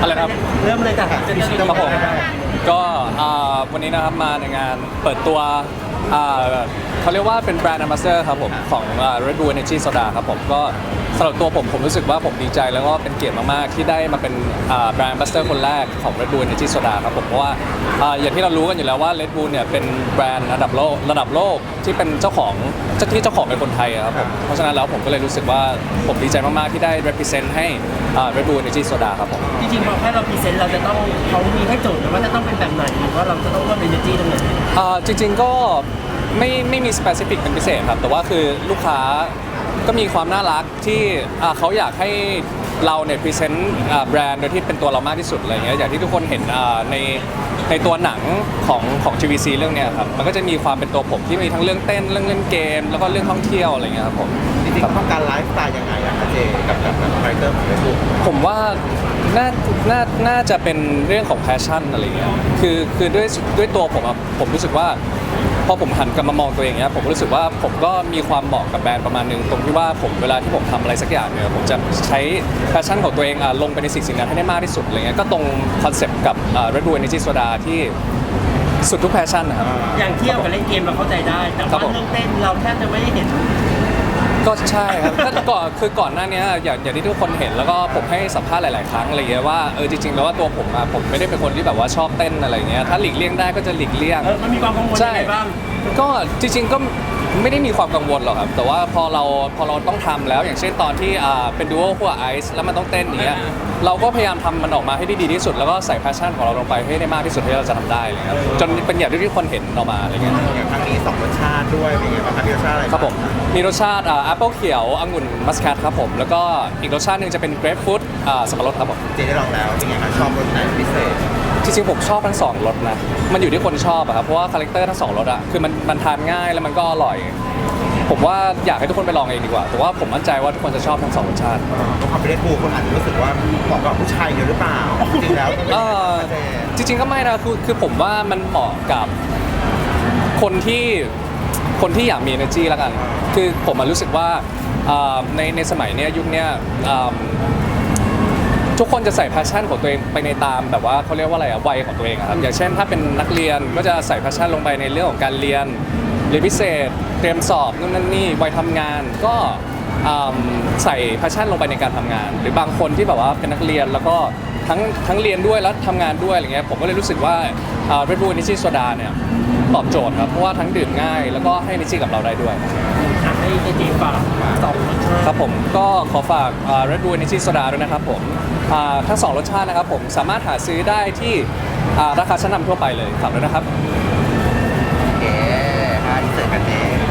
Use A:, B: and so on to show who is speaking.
A: อะไรนะครับ
B: เริ่มเลยจ้ะจะ
A: ครับผม ก็อ่าวันนี้นะครับมาในงานเปิดตัวอ่าเขาเรียกว่าเป็นแบรนด์ a m b a s s a d o r ครับผมของอ่า Red Bull Energy Soda ครับผมก็สำหรับตัวผมผมรู้สึกว่าผมดีใจแล้วก็เป็นเกียรติมากๆที่ได้มาเป็นอ่าแบรนด์ a m b a s s a d o r คนแรกของ Red Bull Energy Soda ครับผมเพราะว่าอ่าอย่างที่เรารู้กันอยู่แล้วว่า Red Bull เนี่ยเป็นแบรนด์ระดับโลกระดับโลกที่เป็นเจ้าของ ที่เจ้าของเป็นคนไทยอะครับผมเพราะฉะนั้นแล้วผมก็เลยรู้สึกว่าผมดีใจมากๆที่ได้ represent ให้อ่า Red Bull Energy Soda ครับผม
B: จริงๆพอแค่เราพรีเซนต์เราจะต้องเขามีให้โจทย์นะว่าจะต้องเป็นแบบไหนหรือว่าเราจะต้องเพิ่ม energy ตรงไหน
A: อ่าจริงๆก็ไม่ไม่มี specific เป็นพิเศษครับ แต่ว่าคือลูกค้า ก็มีความน่ารักที่อ่าเขาอยากให้เราเนี่ยพรีเซนต์แบรนด์โดยที่เป็นตัวเรามากที่สุดอะไรเงี้ยอย่างที่ทุกคนเห็นอ่าในในตัวหนังของของ GVC เรื่องเนี้ยครับมันก็จะมีความเป็นตัวผมที่มีทั้งเรื่องเต้นเรื่องเล่นเกม แล้วก็เรื่องท่องเที่ยวอะไรเงี้ยครับผม
C: จริงๆต้องการไลฟ์สไตล์ยังไงอะคะเจกับกับกับคาแรคเตอร์ของเฟซบุ๊ก
A: ผมว่าน่าน่าน่าจะเป็นเรื่องของแพชชั่นอะไรเงี้ยคือคือด้วยด้วยตัวผมอะผมรู้สึกว่า พอผมหันกลับมามองตัวเองเนี้ยผมรู้สึกว่าผมก็มีความเหมาะกับแบรนด์ประมาณหนึงตรงที่ว่าผมเวลาที่ผมทำอะไรสักอย่างเนี่ยผมจะใช้แพชชั่นของตัวเองอะลงไปในสิ่งสิ่งนั้นให้ได้มากที่สุดอะไรเงี้ยก็ตรงคอนเซปต์กับอ่า Red Bull Energy Soda ที่สุดทุกแพชชั่นนะครับ
B: อย่างเที่ยวกับเล่นเกมเราเข้าใจได้ แต่
A: ครับ
B: ว่า
A: ผม
B: เรื่องเต้นเราแทบจะไม่ได้เห็น
A: ก็ใช่ครับก็ก่อนคือก่อนหน้านี้อย่างอย่างที่ทุกคนเห็นแล้วก็ผมให้สัมภาษณ์หลาย ๆ ครั้งอะไรเงี้ยว่าเออจริง ๆ แล้วว่าตัวผมอะผมไม่ได้เป็นคนที่แบบว่าชอบเต้นอะไรเงี้ยถ้าหลีกเลี่ยงได้ก็จะหลีกเลี่ยง
B: เออมันมีความกังวลยังไงบ้าง
A: ก็จริงๆก็ ไม่ได้มีความกังวลหรอกครับ แต่ว่าพอเราพอเราต้องทำแล้วอย่างเช่นตอนที่อ่าเป็นดูโอคู่ไอซ์แล้วมันต้องเต้นอย่างเงี้ยเราก็พยายามทำมันออกมาให้ได้ดีที่สุด แล้วก็ใส่แพชชั่นของเราลงไปให้ได้มากที่สุดที่เราจะทำได้เลยครับจนเป็นอย่างที่ทุกคนเห็นออกมาอะไรเงี้ย
C: อย่างครั้งนี้สองรสชาติด้วยเป็นไงบ้างคะมีรสชาติอะไร
A: ครับผมมีรสชาติแอปเปิลเขียวองุ่นมัสคาตครับผม แล้วก็อีกรสชาติหนึ่งจะเป็นเกรปฟรุตสับปะรดครับผม
C: เจได้ลองแล้วเป็นไงคะชอบรสไหนพิเศษ
A: จริงๆผมชอบทั้งสองรสนะ มันอยู่ที่คนชอบอะครับ เพราะว่าคาแรคเตอร์ทั้งสองรสอะคือมันมันทานง่ายแล้วมันก็อร่อย ผมว่าอยากให้ทุกคนไปลองเองดีกว่า แต่ว่าผมมั่นใจว่าทุกคนจะชอบทั้งสองรสชาติ
C: เพราะความเป็นเรดบูลคนอาจจะรู้สึกว่าเหมาะกับผู้ชายเยอะหรือเปล่าจริงๆแล้วต้องเป็น
A: เอ
C: ยังไง
A: อ
C: คะเจ
A: จริงๆก็ไม่นะคือคือผมว่ามันเหมาะกับคนที่คนที่อยากมี energy แล้วกัน คือผมอะรู้สึกว่าเอ่อในในสมัยเนี้ยยุคเนี้ยเอิ่ม ทุกคนจะใส่ passion ของตัวเองไปในตามแบบว่าเขาเรียกว่าอะไรอะวัยของตัวเองอะครับอย่างเช่น ถ้าเป็นนักเรียนก็จะใส่ passion ลงไปในเรื่องของการเรียนเรียนพิเศษ เตรียมสอบนู่นนั่นนี่วัยทำงานก็อืมใส่ passion ลงไปในการทำงาน หรือบางคนที่แบบว่าเป็นนักเรียนแล้วก็ทั้งทั้งเรียนด้วยแล้วทำงานด้วยอะไรเงี้ยผมก็เลยรู้สึกว่าอ่า Red Bull Energy Soda เนี่ยตอบโจทย์ครับเพราะว่าทั้งดื่มง่ายแล้วก็ให้ energy กับเราได้ด้วย
B: อะให้ เจฝากสองรสชาติ
A: ครับผมก็ขอฝาก Red Bull Energy าด้วยนะครับผมทั้งสองรสชาตินะครับผมสามารถหาซื้อได้ที่ราคาชั้นนำทั่วไปเลยครับแล้วนะครับ โอ
C: เคฮะที่เจอกันเอง